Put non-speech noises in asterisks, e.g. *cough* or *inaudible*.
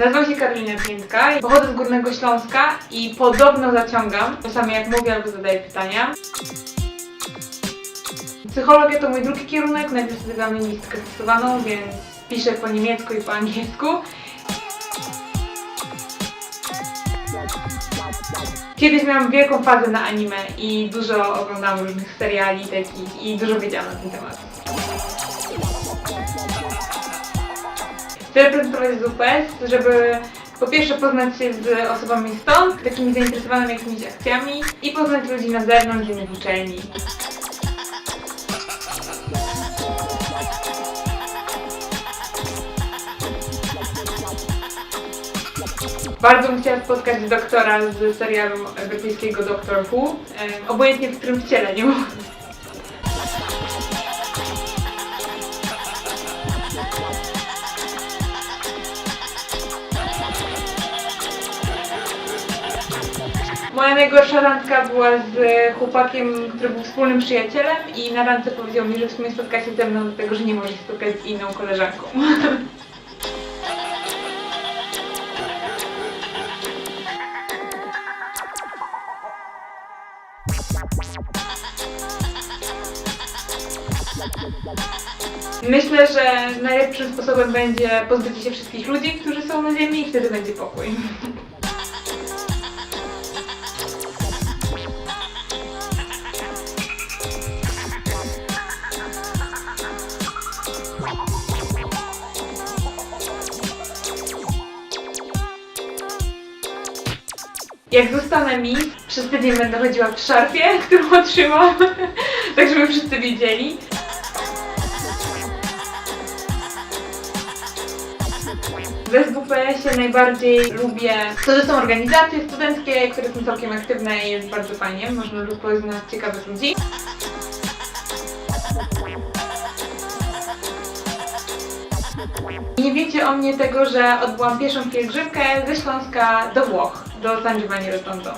Nazywam się Karolina Piętka, pochodzę z Górnego Śląska i podobno zaciągam, czasami jak mówię albo zadaję pytania. Psychologia to mój drugi kierunek, najpierw studiowałam lingwistykę stosowaną, więc piszę po niemiecku i po angielsku. Kiedyś miałam wielką fazę na anime i dużo oglądałam różnych seriali takich i dużo wiedziałam na ten temat. Reprezentować ZUPES, żeby po pierwsze poznać się z osobami stąd, takimi zainteresowanymi jakimiś akcjami i poznać ludzi na zewnątrz, w uczelni. Bardzo bym chciała spotkać doktora z serialu brytyjskiego Doctor Who, obojętnie w którym wcieleniu. Moja najgorsza randka była z chłopakiem, który był wspólnym przyjacielem i na randce powiedział mi, że w sumie spotka się ze mną dlatego, że nie może spotkać z inną koleżanką. *laughs* Myślę, że najlepszym sposobem będzie pozbycie się wszystkich ludzi, którzy są na Ziemi i wtedy będzie pokój. *laughs* Jak zostanę mi, przez tydzień będę chodziła w szarfie, *laughs* którą otrzymam, tak żeby wszyscy wiedzieli. W SWPS-ie najbardziej lubię to, że są organizacje studenckie, które są całkiem aktywne i jest bardzo fajnie. Można poznać ciekawych ludzi. Nie wiecie o mnie tego, że odbyłam pierwszą pielgrzymkę ze Śląska do Włoch, do San Giovanni Rotondo.